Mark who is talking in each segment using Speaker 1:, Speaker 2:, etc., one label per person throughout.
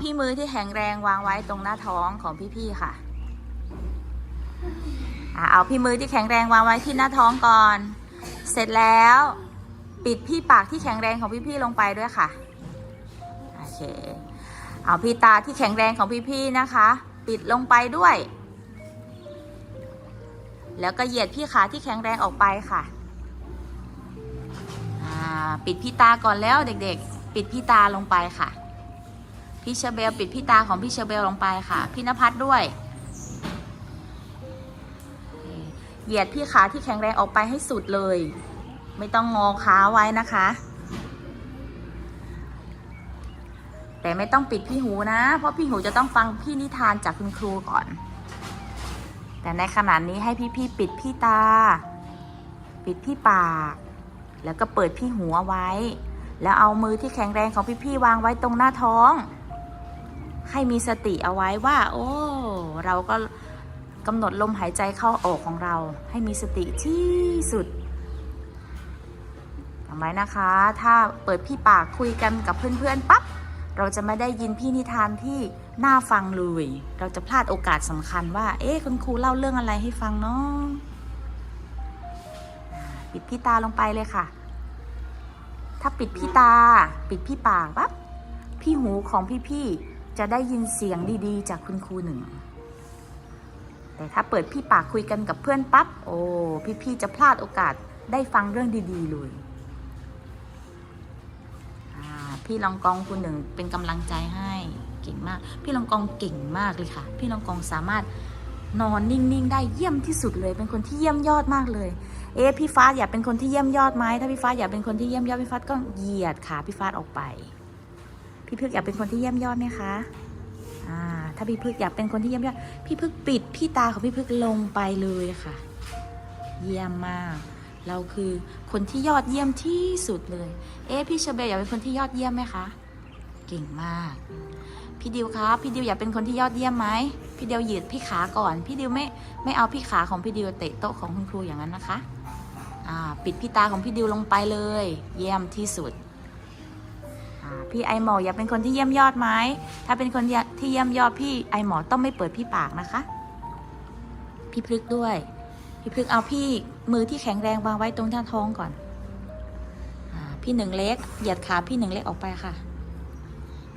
Speaker 1: พี่มือที่แข็งแรงวางไว้ตรงหน้าท้องของพี่ๆค่ะเอาพี่มือที่แข็งแรงวางไว้ที่หน้าท้องก่อน เสร็จแล้วปิดพี่ปากที่แข็งแรงของพี่ๆลงไปด้วยค่ะ โอเค เอาพี่ตาที่แข็งแรงของพี่ๆนะคะ ปิดลงไปด้วย แล้วก็เหยียดพี่ขาที่แข็งแรงออกไปค่ะปิดพี่ตาก่อนแล้วเด็กๆ ปิดพี่ตาลงไปค่ะ พี่เชอเบลปิดพี่ตาของพี่เชอเบลลงไปค่ะ พี่นภัสด้วย เหยียดพี่ขาที่แข็งแรงออกไปให้สุดเลย ไม่ต้องงอขาไว้นะคะ แต่ไม่ต้องปิดพี่หูนะ เพราะพี่หูจะต้องฟังพี่นิทานจากคุณครูก่อน แต่ในขณะนี้ให้พี่ๆปิดพี่ตา ปิดพี่ปาก แล้วก็เปิดพี่หูเอาไว้ แล้วเอามือที่แข็งแรงของพี่ๆวางไว้ตรงหน้าท้อง ให้มีสติเอาไว้ว่า โอ้ เราก็กำหนดลมหายใจเข้าออกของเรา ให้มีสติที่สุดจำไว้นะคะ ถ้าเปิดพี่ปากคุยกันกับเพื่อนๆปั๊บเราจะไม่ได้ยินพี่นิทานที่น่าฟังเลย เราจะพลาดโอกาสสำคัญว่า เอ๊ะคุณครูเล่าเรื่องอะไรให้ฟังเนาะปิดพี่ตาลงไปเลยค่ะ ถ้าปิดพี่ตา ปิดพี่ปากปั๊บพี่หูของพี่ๆ จะได้ยินเสียงดีๆ จากคุณครูหนึ่ง แต่ถ้าเปิดพี่ปากคุยกันกับเพื่อนปั๊บ โอ้ พี่ๆจะพลาดโอกาสได้ฟังเรื่องดีๆเลยพี่ลองกองคุณหนึ่งเป็นกำลังใจให้เก่งมาก พี่ลองกองเก่งมากเลยค่ะ พี่ลองกองสามารถนอนนิ่งๆ ได้เยี่ยมที่สุดเลย เป็นคนที่เยี่ยมยอดมากเลย เอ๊ะพี่ฟ้าอยากเป็นคนที่เยี่ยมยอดไหมถ้าพี่ฟ้าอยากเป็นคนที่เยี่ยมยอดพี่ฟ้าก็เหยียดขาพี่ฟ้าออกไป พี่พึกอยากเป็นคนที่เยี่ยมยอดไหมคะอ่าถ้าพี่พึกอยากเป็นคนที่เยี่ยมยอด พี่พึกปิดพี่ตาของพี่พึกลงไปเลยค่ะ เยี่ยมมาก เราคือคนที่ยอดเยี่ยมที่สุดเลย เอ๊ะพี่เชเบลอยากเป็นคนที่ยอดเยี่ยมไหมคะ เก่งมาก พี่ดิวครับพี่ดิวอยากเป็นคนที่ยอดเยี่ยมไหมพี่ดิวยืดพี่ขาก่อน พี่ดิวไม่ไม่เอาพี่ขาของพี่ดิวเตะโต๊ะของคุณครูอย่างนั้นนะคะ อ่า ปิดพี่ตาของพี่ดิวลงไปเลย เยี่ยมที่สุด พี่ไอหมออยาเป็นคนที่เยี่ยมยอดไหมถ้าเป็นคนที่เยี่ยมยอดพี่ไอหมอต้องไม่เปิดพี่ปากนะคะ พี่พลึกด้วย พี่พลึกเอาพี่มือที่แข็งแรงวางไว้ตรงหน้าท้องก่อนอพี่หนึ่งเล็กเหยียดขาพี่หนึ่งเล็กออกไปค่ะ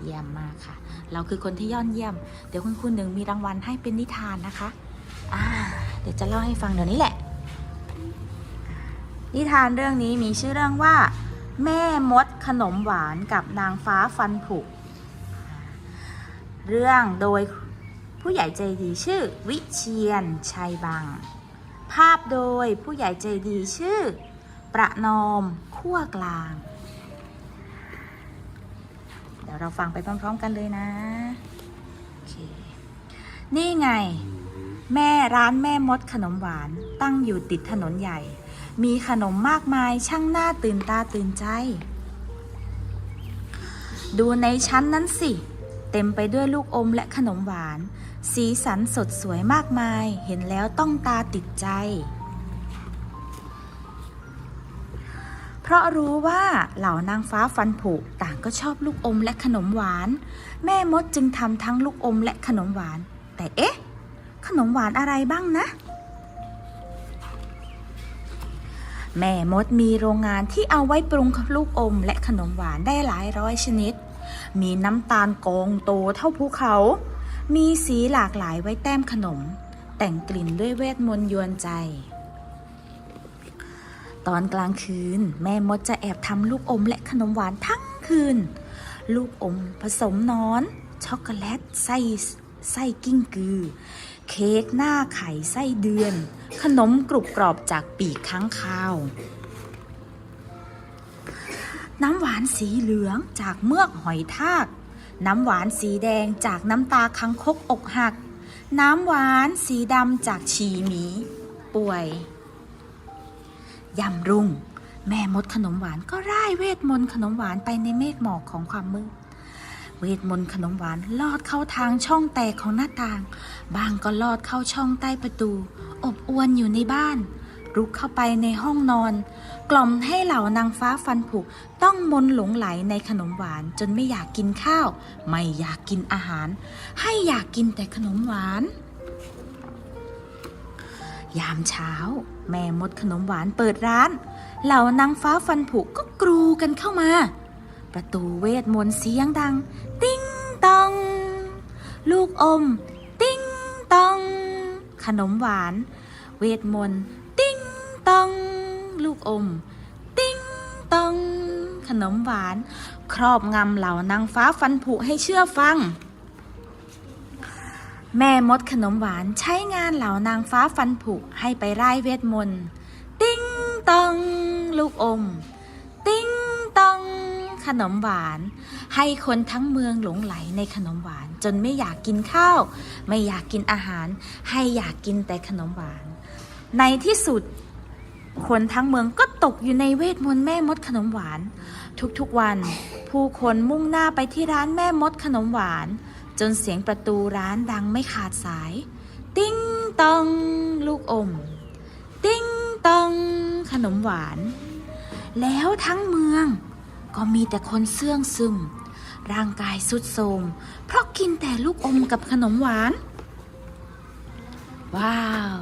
Speaker 1: เยี่ยมมากค่ะ เราคือคนที่ยอดเยี่ยม เดี๋ยวคุณครูหนึ่งมีรางวัลให้เป็นนิทานนะคะอ่าเดี๋ยวจะเล่าให้ฟังเดี๋ยวนี้แหละ นิทานเรื่องนี้มีชื่อเรื่องว่า แม่มดขนมหวานกับนางฟ้าฟันผุ เรื่องโดยผู้ใหญ่ใจดีชื่อวิเชียนชัยบัง ภาพโดยผู้ใหญ่ใจดีชื่อ ประนอมขั้วกลาง เดี๋ยวเราฟังไปพร้อมๆกันเลยนะ โอเค นี่ไง แม่ร้านแม่มดขนมหวานตั้งอยู่ติดถนนใหญ่ มีขนมมากมายช่างหน้าตื่นตาตื่นใจ ดูในชั้นนั้นสิ เต็มไปด้วยลูกอมและขนมหวาน สีสันสดสวยมากมายเห็นแล้วต้องตาติดใจ เพราะรู้ว่าเหล่านางฟ้าฟันผุต่างก็ชอบลูกอมและขนมหวาน แม่มดจึงทำทั้งลูกอมและขนมหวาน แต่เอ๊ะ ขนมหวานอะไรบ้างนะ แม่มดมีโรงงานที่เอาไว้ปรุงลูกอมและขนมหวานได้หลายร้อยชนิด มีน้ำตาลกองโตเท่าภูเขา มีสีหลากหลายไว้แต้มขนม แต่งกลิ่นด้วยเวทมนต์ยวนใจ ตอนกลางคืน แม่มดจะแอบทำลูกอมและขนมหวานทั้งคืน ลูกอมผสมนอน ช็อกโกแลตไส้ไส้กิ้งกือ เค้กหน้าไข่ไส้เดือน ขนมกรุบกรอบจากปีกค้างคาว น้ำหวานสีเหลืองจากเมือกหอยทาก น้ำหวานสีแดงจากน้ำตาคังคกอกหัก น้ำหวานสีดำจากฉีหมี ป่วย ยำรุ่ง แม่มดขนมหวานก็ร่ายเวทมนต์ขนมหวานไปในเมฆหมอกของความมืด เวทมนต์ขนมหวานลอดเข้าทางช่องแตกของหน้าต่าง บางก็ลอดเข้าช่องใต้ประตู อบอวนอยู่ในบ้าน รุกเข้าไปในห้องนอน กล่อมให้เหล่านางฟ้าฟันผุต้องมนหลงไหลในขนมหวานจนไม่อยากกินข้าว ไม่อยากกินอาหาร ให้อยากกินแต่ขนมหวาน ยามเช้า แม่มดขนมหวานเปิดร้าน เหล่านางฟ้าฟันผุก็กรูกันเข้ามา ประตูเวทมนต์เสียงดัง ติ้งตอง ลูกอม ติ้งตอง ขนมหวาน เวทมนต์ติ้งตอง ลูกอม ติ้งตอง ขนมหวาน ครอบงำเหล่านางฟ้าฟันผุให้เชื่อฟัง แม่มดขนมหวานใช้งานเหล่านางฟ้าฟันผุให้ไปไล่เวทมนต์ ติ้งตอง ลูกอม ขนมหวาน ให้คนทั้งเมืองหลงไหลในขนมหวาน จนไม่อยากกินข้าว ไม่อยากกินอาหาร ให้อยากกินแต่ขนมหวาน ในที่สุด คนทั้งเมืองก็ตกอยู่ในเวทมนต์แม่มดขนมหวาน ทุกๆวัน ผู้คนมุ่งหน้าไปที่ร้านแม่มดขนมหวาน จนเสียงประตูร้านดังไม่ขาดสาย ติ้งตองลูกอม ติ้งตองขนมหวาน แล้วทั้งเมือง ก็มีแต่คนเสื่องซึม ร่างกายสุดโทรมเพราะกินแต่ลูกอมกับขนมหวาน ว้าว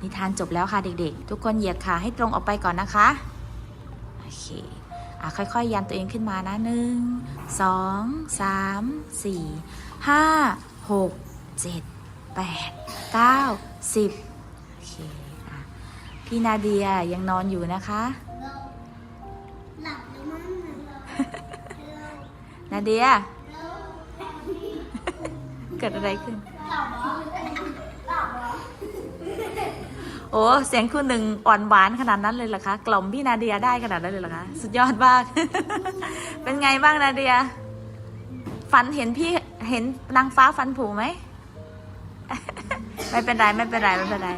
Speaker 1: นิทานจบแล้วค่ะเด็กๆ ทุกคนเหยียดขาให้ตรงออกไปก่อนนะคะ โอเคอะค่อยๆยันตัวเองขึ้นมานะหนึ่งสองสามสี่ห้าหกเจ็ดแปดเก้าสิบโอเคอพี่นาเดียยังนอนอยู่นะคะ นาเดีย เกิดอะไรขึ้น โอ้เสียงคุณหนึ่งอ่อนหวานขนาดนั้นเลยเหรอคะ กล่อมพี่นาเดียได้ขนาดนั้นเลยเหรอคะ สุดยอดมาก เป็นไงบ้างนาเดีย ฝันเห็นพี่เห็นนางฟ้าฟันผุไหม ไม่เป็นไรไม่เป็นไรไม่เป็นไร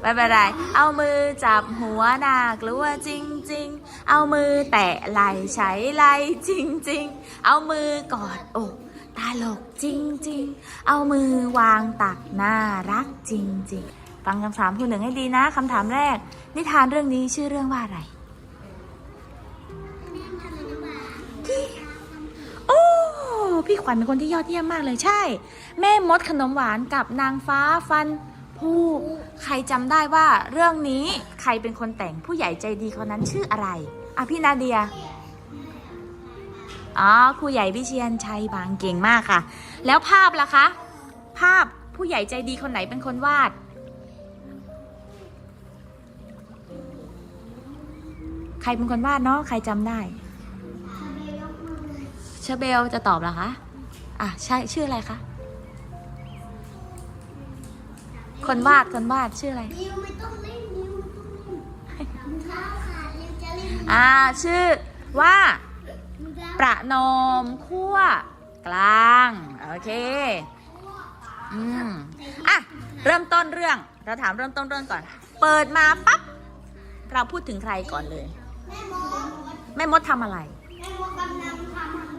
Speaker 1: ไม่เป็นไร เอามือจับหัวหนากลัวจริง ๆ เอามือแตะไหล่ใช้ไหล่จริง ๆ เอามือกอดอกตลกจริง ๆ เอามือวางตักน่ารักจริง ๆ ฟังคำถามผู้หนึ่งให้ดีนะคำถามแรก นิทานเรื่องนี้ชื่อเรื่องว่าอะไรโอ้พี่ขวัญเป็นคนที่ยอดเยี่ยมมากเลยใช่ แม่มดขนมหวานกับนางฟ้าฟัน ผู้ใครจำได้ว่าเรื่องนี้ใครเป็นคนแต่งผู้ใหญ่ใจดีคนนั้นชื่ออะไรอะพี่นาเดียอ๋อครูใหญ่วิเชียนชัยบางเก่งมากค่ะ แล้วภาพล่ะคะ ภาพผู้ใหญ่ใจดีคนไหนเป็นคนวาด ใครเป็นคนวาดเนาะใครจำได้เชอเบลจะตอบเหรอคะ อะใช่ชื่ออะไรคะ คนวาดคนวาดชื่ออะไร
Speaker 2: นิวไม่ต้องเล่นนิวไม่ต้องเล่นมือเท้าขาดนิวจะเล่น
Speaker 1: อ่าชื่อว่า
Speaker 2: มือเท้า
Speaker 1: ประนอมขั้วกลาง โอเค อืมอะ เริ่มต้นเรื่อง เราถามเริ่มต้นเรื่องก่อน เปิดมาปั๊บ เราพูดถึงใครก่อนเลย
Speaker 2: แม่มด
Speaker 1: แม่มดทำอะไร
Speaker 2: แม่มดกำลังท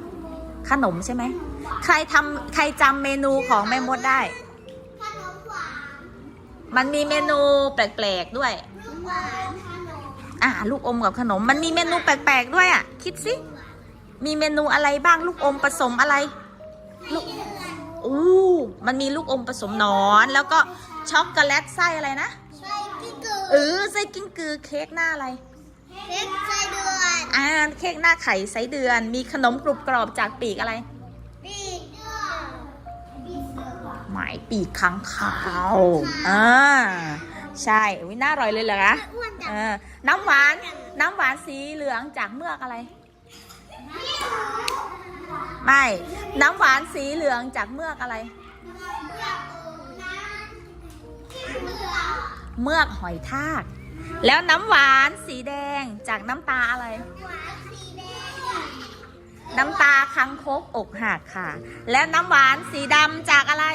Speaker 2: ำ
Speaker 1: ขนมใช่ไหม ใครทำใครจำเมนูของแม่มดได้
Speaker 2: ข มัน
Speaker 1: มีเมนูแปลกๆด้วย
Speaker 2: ลูกหวานขนม
Speaker 1: อ่าลูกอมกับขนม มันมีเมนูแปลกๆด้วยอะ คิดสิ มีเมนูอะไรบ้างลูกอมผสมอะไร ลูกอู้มันมีลูกอมผสมหนอน แล้วก็ช็อกโกแลตไส้อะไรนะ
Speaker 2: ใส่กิ๊กเกอร์
Speaker 1: เออไส้กิ้งกือเค้กหน้าอะไร
Speaker 2: เค้กใส่เดือน
Speaker 1: อ่าเค้กหน้าไข่ไส้เดือน มีขนมกรุบกรอบจากปีกอะไร มายปีกค้างคาวอ่าใช่วิน่าอร่อยเลยเหรอคะ
Speaker 2: อ้วนจัง
Speaker 1: เออน้ำหวาน น้ำหวานสีเหลืองจากเมือกอะไร ไม่ น้ำหวานสีเหลืองจากเมือกอะไร เมือกหอยทาก แล้วน้ำหวานสีแดงจากน้ำตาอะไรน้ำตาคังคกอกหักค่ะ แล้วน้ำหวานสีดำจากอะไร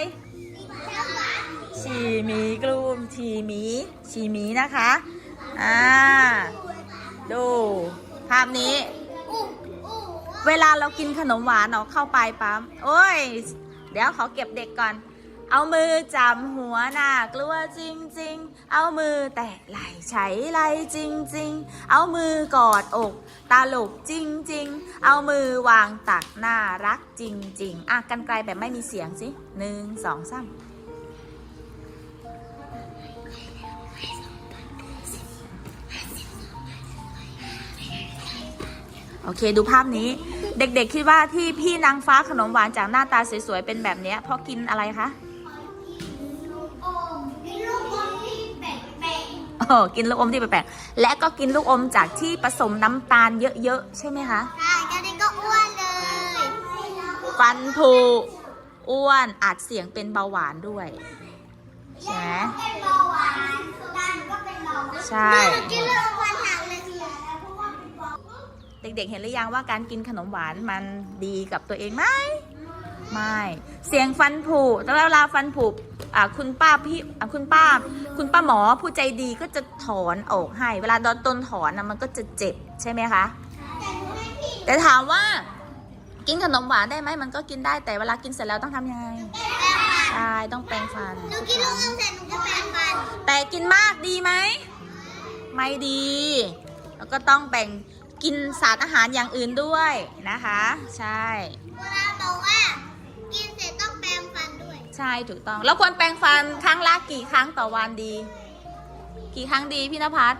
Speaker 1: ชีหมีกลุ่มชีหมีชีหมีนะคะ อ่า ดู ภาพนี้ เวลาเรากินขนมหวานเนาะเข้าไปปั๊มโอ้ย เดี๋ยวขอเก็บเด็กก่อน เอามือจับหัวหน่ากลัวจริง ๆ เอามือแตะไหล่ใช้ไหล่จริง ๆ เอามือกอดอกตาลกจริง ๆ เอามือวางตักน่ารักจริง ๆ อะกันไกลแบบไม่มีเสียงสิหนึ่งสองสาม โอเค ดูภาพนี้ เด็กๆคิดว่าที่พี่นางฟ้าขนมหวานจากหน้าตาสวยๆเป็นแบบเนี้ยเพราะกินอะไรคะ
Speaker 2: ลูกอมกินลูกอมที่แปลก
Speaker 1: โอ้กินลูกอมที่แปลกๆและก็กินลูกอมจากที่ผสมน้ำตาลเยอะๆ ใช่ไหมคะ
Speaker 2: ๆใช่กันนี้ก็อ้วนเลย
Speaker 1: ฟันผุอ้วนอาจเสี่ยงเป็นเบาหวานด้วยใช่ไหม
Speaker 2: เป็นเบาหวานดันก็เป็นเบาหวาน
Speaker 1: ใช่
Speaker 2: กินลูกอมวันหักเลยเพราะว่าเป็นเบา
Speaker 1: เด็กๆ เห็นหรือยังว่าการกินขนมหวานมันดีกับตัวเองไหมไม่ เสียงฟันผุแล้วเวลาฟันผุอะคุณป้าพี่อะคุณป้า คุณป้าหมอผู้ใจดีก็จะถอนออกให้ เวลาโดนต้นถอนนะมันก็จะเจ็บใช่ไหมคะ
Speaker 2: แต่หนูให้พี่
Speaker 1: แต่ถามว่ากินขนมหวานได้ไหมมันก็กินได้แต่เวลากินเสร็จแล้วต้องทำยังไง
Speaker 2: แปรงฟัน
Speaker 1: ใช่ต้องแปรงฟัน
Speaker 2: หนูกินลูกอมเสร็จหนูก็แปรงฟัน
Speaker 1: แต่กินมากดีไหม ไม่ดี แล้วก็ต้องแบ่ง กินสารอาหารอย่างอื่นด้วยนะคะ ใช่
Speaker 2: เวลาบอกว่า กินเสร็จต้องแปรงฟันด้วย
Speaker 1: ใช่ถูกต้อง แล้วควรแปรงฟันครั้งละกี่ครั้งต่อวันดี กี่ครั้งดีพี่นภัส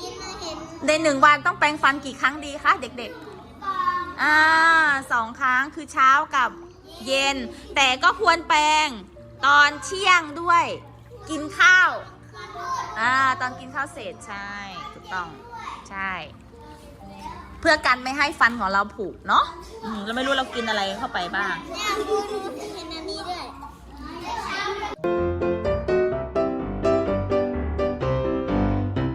Speaker 2: กินมาเห็น
Speaker 1: ในหนึ่งวันต้องแปรงฟันกี่ครั้งดีคะเด็ก
Speaker 2: ก่อน
Speaker 1: ๆอ่าสองครั้งคือเช้ากับเย็น แต่ก็ควรแปรงตอนเที่ยงด้วย กินข้าวอ่าตอนกินข้าวเสร็จใช่ ถูกต้อง ใช่ เพื่อกันไม่ให้ฟันของเราผุเนาะอืมเราไม่รู้เรากินอะไรเข้าไปบ้าง
Speaker 2: เนี่ยดูดูเห็นอันนี้ด้วย